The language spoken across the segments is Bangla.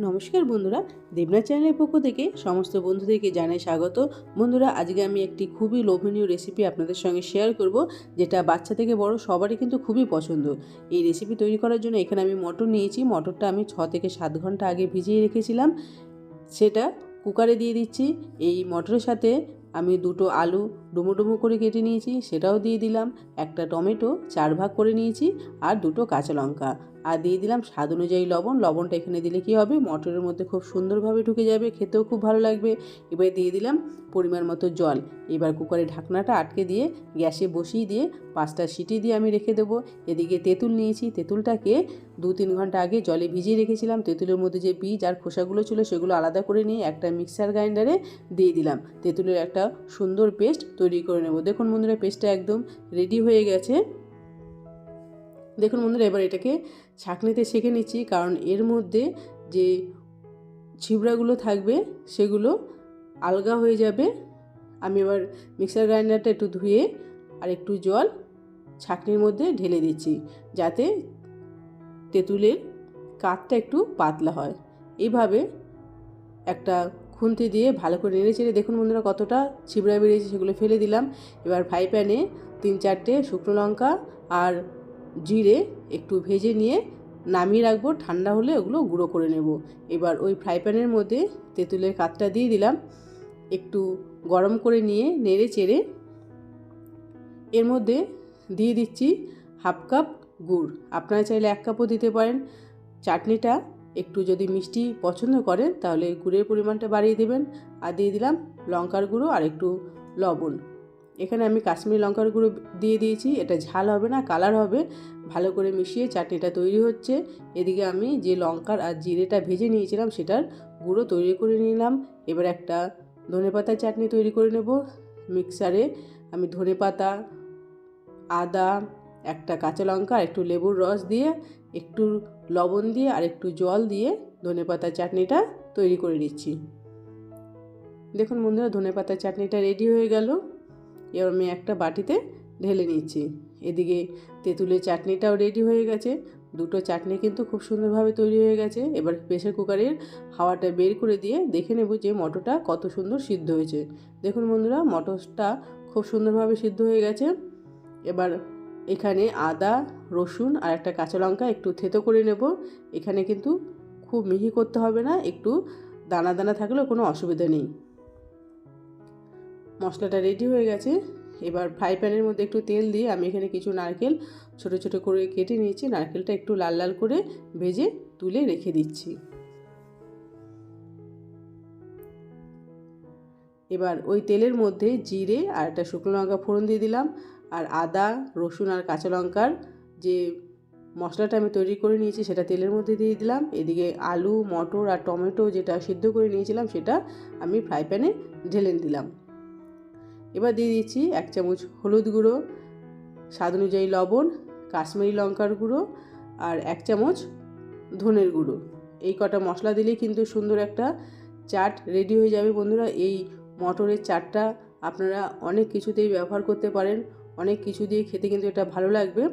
নমস্কার বন্ধুরা দেবনাথ চ্যানেলের পক্ষ থেকে সমস্ত বন্ধুদেরকে জানাই স্বাগত। বন্ধুরা, আজকে আমি একটি খুবই লোভনীয় রেসিপি আপনাদের সঙ্গে শেয়ার করব, যেটা বাচ্চা থেকে বড় সবারই কিন্তু খুবই পছন্দ। এই রেসিপি তৈরি করার জন্য এখানে আমি মটর নিয়েছি, মটরটা আমি ছ থেকে সাত ঘণ্টা আগে ভিজিয়ে রেখেছিলাম। সেটা কুকারে দিয়ে দিচ্ছি, এই মটরের সাথে আমি দুটো আলু ডুমো ডুমো করে কেটে নিয়েছি, সেটাও দিয়ে দিলাম। একটা টমেটো, চার ভাগ করে নিয়েছি, আর দুটো কাঁচা লঙ্কা। আর দিয়ে দিলাম স্বাদ অনুযায়ী লবণ। লবণটা এখানে দিলে কি হবে? মটরের মধ্যে খুব সুন্দরভাবে ঢুকে যাবে, খেতেও খুব ভালো লাগবে। এবার দিয়ে দিলাম পরিমাণ মতো জল। এবার কুকারে ঢাকনাটা আটকে দিয়ে গ্যাসে বসিয়ে দিয়ে পাঁচটা সিটি দিয়ে আমি রেখে দেবো। এদিকে তেঁতুল নিয়েছি। তেঁতুলটাকে দু তিন ঘণ্টা আগে জলে ভিজিয়ে রেখেছিলাম। তেঁতুলের মধ্যে যে বীজ আর খোসাগুলো ছিল সেগুলো আলাদা করে নিয়ে একটা মিক্সার গ্রাইন্ডারে দিয়ে দিলাম। তেঁতুলের একটা সুন্দর পেস্ট তৈরি করে নেব। দেখুন বন্ধুরা, পেস্টটা একদম রেডি হয়ে গেছে। দেখুন বন্ধুরা, এবার এটাকে ছাঁকনিতে ছেঁকে নিচ্ছি, কারণ এর মধ্যে যে ছিবড়াগুলো থাকবে সেগুলো আলগা হয়ে যাবে। আমি এবার মিক্সার গ্রাইন্ডারটা একটু ধুয়ে আর একটু জল ছাঁকনির মধ্যে ঢেলে দিচ্ছি, যাতে তেঁতুলের কাঠটা একটু পাতলা হয়। এইভাবে একটা খুন্তি দিয়ে ভালো করে নেড়ে চেড়ে দেখুন বন্ধুরা, কতটা ছিবড়া বেরিয়েছে, সেগুলো ফেলে দিলাম। এবার ফ্রাই প্যানে তিন চারটে শুকনো লঙ্কা আর জিরে একটু ভেজে নিয়ে নামিয়ে রাখব। ঠান্ডা হলে ওগুলো গুঁড়ো করে নেব। এবার ওই ফ্রাই প্যানের মধ্যে তেঁতুলের কাতটা দিয়ে দিলাম। একটু গরম করে নিয়ে নেড়ে চেড়ে এর মধ্যে দিয়ে দিচ্ছি হাফ কাপ গুড়। আপনারা চাইলে এক কাপও দিতে পারেন। চাটনিটা একটু যদি মিষ্টি পছন্দ করেন তাহলে গুড়ের পরিমাণটা বাড়িয়ে দেবেন। আর দিয়ে দিলাম লঙ্কার গুঁড়ো আর একটু লবণ। এখানে আমি কাশ্মীরি লঙ্কার গুঁড়ো দিয়ে দিয়েছি। এটা ঝাল হবে না, কালার হবে। ভালো করে মিশিয়ে চাটনিটা তৈরি হচ্ছে। এদিকে আমি যে লঙ্কার আর জিরেটা ভেজে নিয়েছিলাম, সেটার গুঁড়ো তৈরি করে নিলাম। এবার একটা ধনে ধনেপাতার চাটনি তৈরি করে নেব। মিক্সারে আমি ধনেপাতা, আদা, একটা কাঁচা লঙ্কা একটু লেবুর রস দিয়ে, একটু লবণ দিয়ে, আর একটু জল দিয়ে ধনে ধনেপাতার চাটনিটা তৈরি করে নিচ্ছি। দেখুন বন্ধুরা ধনে ধনেপাতার চাটনিটা রেডি হয়ে গেল। এবার আমি একটা বাটিতে ঢেলে নিচ্ছি। এদিকে তেঁতুলের চাটনিটাও রেডি হয়ে গেছে। দুটো চাটনি কিন্তু খুব সুন্দরভাবে তৈরি হয়ে গেছে। এবার প্রেশার কুকারের হাওয়াটা বের করে দিয়ে দেখে নেব যে মটরটা কত সুন্দর সিদ্ধ হয়েছে। দেখুন বন্ধুরা, মটরটা খুব সুন্দরভাবে সিদ্ধ হয়ে গেছে। এবার এখানে আদা, রসুন আর একটা কাঁচা লঙ্কা একটু থেতো করে নেব। এখানে কিন্তু খুব মিহি করতে হবে না, একটু দানা দানা থাকলেও কোনো অসুবিধা নেই। মশলাটা রেডি হয়ে গেছে। এবার ফ্রাই প্যানের মধ্যে একটু তেল দিয়ে আমি এখানে কিছু নারকেল ছোট ছোট করে কেটে নিয়েছি। নারকেলটা একটু লাল লাল করে ভেজে তুলে রেখে দিচ্ছি। এবার ওই তেলের মধ্যে জিরে আর একটা শুকনো লঙ্কা ফোড়ন দিয়ে দিলাম। আর আদা, রসুন আর কাঁচা লঙ্কার যে মশলাটা আমি তৈরি করে নিয়েছি সেটা তেলের মধ্যে দিয়ে দিলাম। এদিকে আলু, মটর আর টমেটো যেটা সিদ্ধ করে নিয়েছিলাম সেটা আমি ফ্রাই প্যানে ঢেলে দিলাম। এবার দিয়ে দিচ্ছি এক চামচ হলুদ গুঁড়ো, স্বাদ অনুযায়ী লবণ, কাশ্মীরি লঙ্কার গুঁড়ো আর এক চামচ ধনের গুঁড়ো। এই কটা মশলা দিলেই কিন্তু সুন্দর একটা চাট রেডি হয়ে যাবে বন্ধুরা। এই মটরের চাটটা আপনারা অনেক কিছুতেই ব্যবহার করতে পারেন, অনেক কিছু দিয়ে খেতে কিন্তু এটা ভালো লাগবে।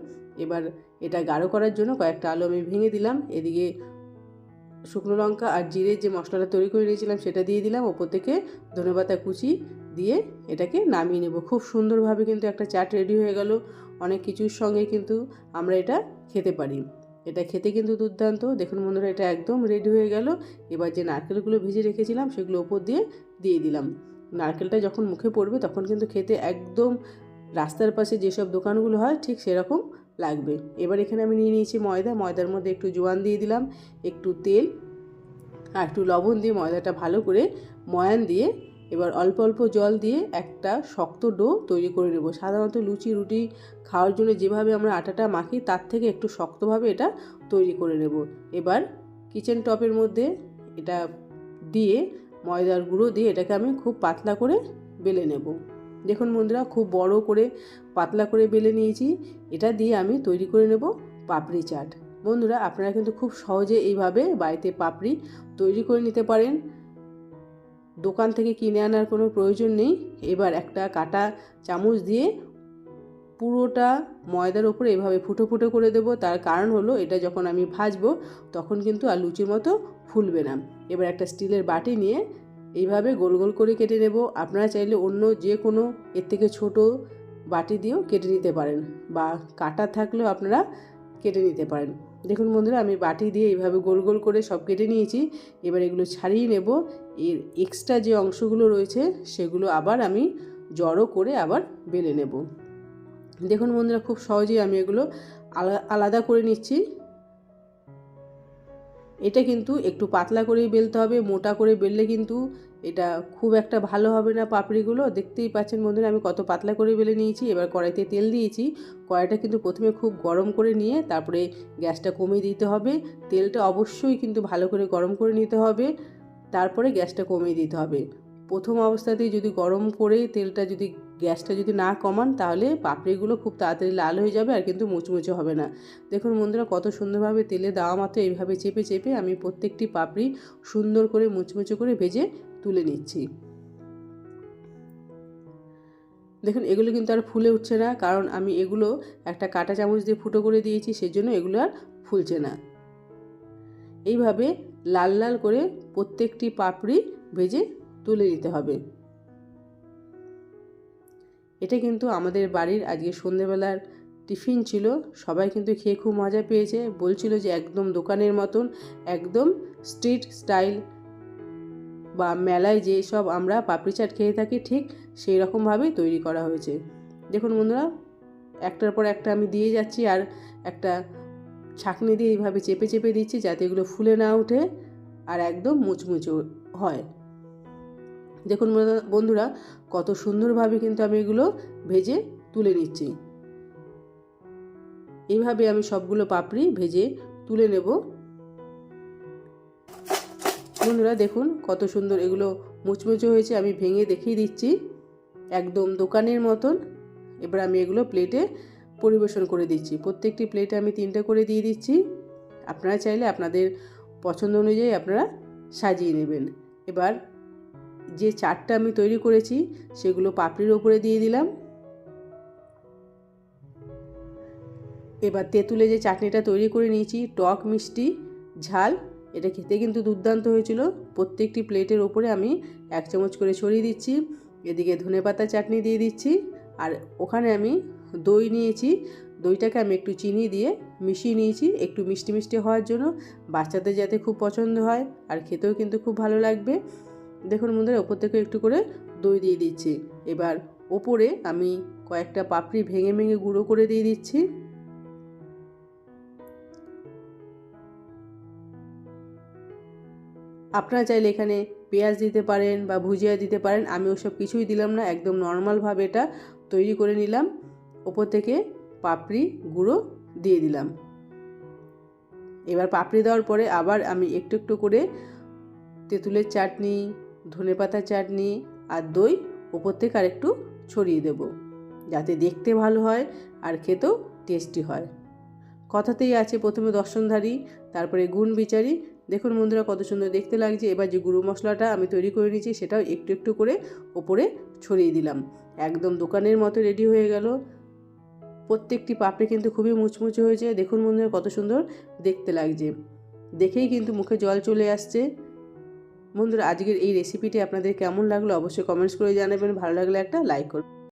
এবার এটা গাঢ় করার জন্য কয়েকটা আলু আমি ভেঙে দিলাম। এদিকে শুকনো লঙ্কা আর জিরে যে মশলাটা তৈরি করে নিয়েছিলাম সেটা দিয়ে দিলাম। ওপর থেকে ধনেপাতা কুচি দিয়ে এটাকে নামিয়ে নেব। খুব সুন্দরভাবে কিন্তু একটা চাট রেডি হয়ে গেল। অনেক কিছুর সঙ্গে কিন্তু আমরা এটা খেতে পারি। এটা খেতে কিন্তু দুর্দান্ত। দেখুন বন্ধুরা, এটা একদম রেডি হয়ে গেল। এবার যে নারকেলগুলো ভিজে রেখেছিলাম, সেগুলো ওপর দিয়ে দিয়ে দিলাম। নারকেলটা যখন মুখে পড়বে, তখন কিন্তু খেতে একদম রাস্তার পাশে যেসব দোকানগুলো হয়, ঠিক সেরকম লাগবে। এবার এখানে আমি নিয়ে নিয়েছি ময়দা। ময়দার মধ্যে একটু জোয়ান দিয়ে দিলাম, একটু তেল আর একটু লবণ দিয়ে ময়দাটা ভালো করে ময়ান দিয়ে এবার অল্প অল্প জল দিয়ে একটা শক্ত ডো তৈরি করে নেব। সাধারণত লুচি, রুটি খাওয়ার জন্য যেভাবে আমরা আটাটা মাখি, তার থেকে একটু শক্তভাবে এটা তৈরি করে নেব। এবার কিচেন টপের মধ্যে এটা দিয়ে ময়দার গুঁড়ো দিয়ে এটাকে আমি খুব পাতলা করে বেলে নেব। দেখুন বন্ধুরা, খুব বড় করে পাতলা করে বেলে নিয়েছি। এটা দিয়ে আমি তৈরি করে নেব পাপড়ি চাট। বন্ধুরা, আপনারা কিন্তু খুব সহজে এইভাবে বাড়িতে পাপড়ি তৈরি করে নিতে পারেন। দোকান থেকে কিনে আনার কোনো প্রয়োজন নেই। এবার একটা কাটা চামচ দিয়ে পুরোটা ময়দার ওপরে এভাবে ফুটো ফুটো করে দেবো। তার কারণ হলো, এটা যখন আমি ভাজবো, তখন কিন্তু আর লুচির মতো ফুলবে না। এবার একটা স্টিলের বাটি নিয়ে এইভাবে গোল গোল করে কেটে নেব। আপনারা চাইলে অন্য যে কোনো এর থেকে ছোট বাটি দিয়েও কেটে নিতে পারেন বা কাটা থাকলেও আপনারা কেটে নিতে পারেন। দেখুন বন্ধুরা, আমি বাটি দিয়ে এইভাবে গোল গোল করে সব কেটে নিয়েছি। এবার এগুলো ছাড়িয়ে নেব। এর এক্সট্রা যে অংশগুলো রয়েছে, সেগুলো আবার আমি জড়ো করে আবার বেলে নেব। দেখুন বন্ধুরা, খুব সহজেই আমি এগুলো আলা- আলাদা করে নিচ্ছি। এটা কিন্তু একটু পাতলা করেই বেলতে হবে, মোটা করে বেললে কিন্তু এটা খুব একটা ভালো হবে না পাপড়িগুলো। দেখতেই পাচ্ছেন বন্ধুরা, আমি কত পাতলা করে বেলে নিয়েছি। এবার কড়াইতে তেল দিয়েছি। কড়াইটা কিন্তু প্রথমে খুব গরম করে নিয়ে তারপরে গ্যাসটা কমিয়ে দিতে হবে। তেলটা অবশ্যই কিন্তু ভালো করে গরম করে নিতে হবে। তারপরে গ্যাসটা কমিয়ে দিতে হবে। প্রথম অবস্থাতেই যদি গরম করে তেলটা যদি, গ্যাসটা যদি না কমান, তাহলে পাপড়িগুলো খুব তাড়াতাড়ি লাল হয়ে যাবে আর কিন্তু মুচমুচে হবে না। দেখুন বন্ধুরা, কত সুন্দরভাবে তেলে দেওয়া মাত্র এইভাবে চেপে চেপে আমি প্রত্যেকটি পাপড়ি সুন্দর করে মুচমুচে করে ভেজে তুলে নিচ্ছি। দেখুন, এগুলো কিন্তু আর ফুলে উঠছে না, কারণ আমি এগুলো একটা কাঁটা চামচ দিয়ে ফুটো করে দিয়েছি, সেজন্য এগুলো আর ফুলছে না। এইভাবে লাল লাল করে প্রত্যেকটি পাপড়ি ভেজে তুলে দিতে হবে। এটা কিন্তু আমাদের বাড়ির আজকে সন্ধেবেলার টিফিন ছিল। সবাই কিন্তু খেয়ে খুব মজা পেয়েছে। বলছিল যে একদম দোকানের মতন, একদম স্ট্রিট স্টাইল বা মেলায় যে সব আমরা পাপড়ি চাট খেয়ে থাকি, ঠিক সেই রকমভাবেই তৈরি করা হয়েছে। দেখুন বন্ধুরা, একটার পর একটা আমি দিয়ে যাচ্ছি আর একটা ছাঁকনি দিয়ে এইভাবে চেপে চেপে দিচ্ছি যাতে এগুলো ফুলে না ওঠে আর একদম মুচমুচে হয়। দেখুন বন্ধুরা, কত সুন্দরভাবে কিন্তু আমি এগুলো ভেজে তুলে নিচ্ছি। এইভাবে আমি সবগুলো পাপড়ি ভেজে তুলে নেব। বন্ধুরা, দেখুন কত সুন্দর এগুলো মুচমুচে হয়েছে। আমি ভেঙে দেখিয়ে দিচ্ছি একদম দোকানের মতন। এবার আমি এগুলো প্লেটে পরিবেশন করে দিচ্ছি। প্রত্যেকটি প্লেটে আমি তিনটে করে দিয়ে দিচ্ছি। আপনারা চাইলে আপনাদের পছন্দ অনুযায়ী আপনারা সাজিয়ে নেবেন। এবার যে চাটটা আমি তৈরি করেছি সেগুলো পাপড়ির ওপরে দিয়ে দিলাম। এবার তেঁতুলে যে চাটনিটা তৈরি করে নিয়েছি, টক মিষ্টি, ঝাল, এটা খেতে কিন্তু দুর্দান্ত হয়েছিল। প্রত্যেকটি প্লেটের ওপরে আমি এক চামচ করে ছড়িয়ে দিচ্ছি, এদিকে ধনেপাতা চাটনি দিয়ে দিচ্ছি, আর ওখানে আমি দই নিয়েছি। দইটাকে আমি একটু চিনি দিয়ে মিশিয়ে নিয়েছি, একটু মিষ্টি মিষ্টি হওয়ার জন্য। বাচ্চাদের যাতে খুব পছন্দ হয়, আর খেতেও কিন্তু খুব ভালো লাগবে। দেখুন বন্ধুরা, ওপর থেকে একটু করে দই দিয়ে দিচ্ছি। এবার ওপরে আমি কয়েকটা পাপড়ি ভেঙে ভেঙে গুঁড়ো করে দিয়ে দিচ্ছি। আপনারা চাইলে এখানে পেঁয়াজ দিতে পারেন বা ভুজিয়া দিতে পারেন, আমি ওসব কিছুই দিলাম না, একদম নর্মালভাবে এটা তৈরি করে নিলাম। ওপর থেকে পাপড়ি গুঁড়ো দিয়ে দিলাম। এবার পাপড়ি দেওয়ার পরে আবার আমি একটু একটু করে তেঁতুলের চাটনি ধনেপাতা চাটনি আর দই ওপর থেকে আর একটু ছড়িয়ে দেব। যাতে দেখতে ভালো হয় আর খেতেও টেস্টি হয়। কথাতেই আছে প্রথমে দর্শনধারী, তারপরে গুণ বিচারি। দেখুন বন্ধুরা কত সুন্দর দেখতে লাগছে। এবার যে গুঁড়ো মশলাটা আমি তৈরি করে নিয়েছি, সেটাও একটু একটু করে ওপরে ছড়িয়ে দিলাম। একদম দোকানের মতো রেডি হয়ে গেল। প্রত্যেকটি পাপড়ি কিন্তু খুবই মুচমুচে হয়েছে। দেখুন বন্ধুরা কত সুন্দর দেখতে লাগছে। দেখেই কিন্তু মুখে জল চলে আসছে। বন্ধুরা, আজকের এই রেসিপিটি আপনাদের কেমন লাগল অবশ্যই কমেন্টস করে জানাবেন। ভালো লাগলে একটা লাইক করবেন।